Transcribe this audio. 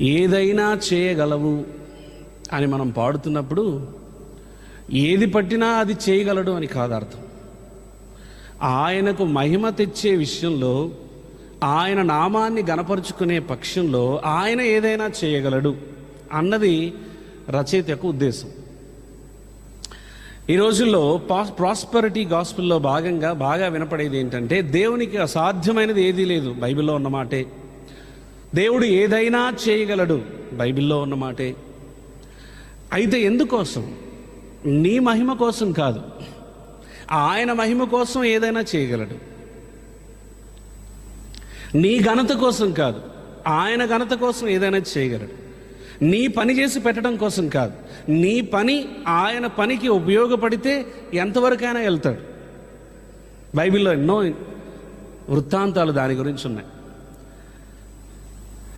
ఏదైనా చేయగలవు అని మనం పాడుతున్నప్పుడు ఏది పట్టినా అది చేయగలడు అని కాదు అర్థం ఆయనకు మహిమ తెచ్చే విషయంలో ఆయన నామాన్ని గనపరుచుకునే పక్షంలో ఆయన ఏదైనా చేయగలడు అన్నది రచయిత యొక్క ఉద్దేశం. ఈ రోజుల్లో పాస్ ప్రాస్పరిటీ గాస్పుల్లో భాగంగా బాగా వినపడేది ఏంటంటే దేవునికి అసాధ్యమైనది ఏదీ లేదు బైబిల్లో ఉన్న మాటే. దేవుడు ఏదైనా చేయగలడు. బైబిల్లో ఉన్న మాటే. అయితే ఎందుకోసం? నీ మహిమ కోసం కాదు. ఆయన మహిమ కోసం ఏదైనా చేయగలడు. నీ ఘనత కోసం కాదు. ఆయన ఘనత కోసం ఏదైనా చేయగలడు. నీ పని చేసి పెట్టడం కోసం కాదు. నీ పని ఆయన పనికి ఉపయోగపడితే ఎంతవరకైనా వెళ్తాడు. బైబిల్లో ఎన్నో వృత్తాంతాలు దాని గురించి ఉన్నాయి.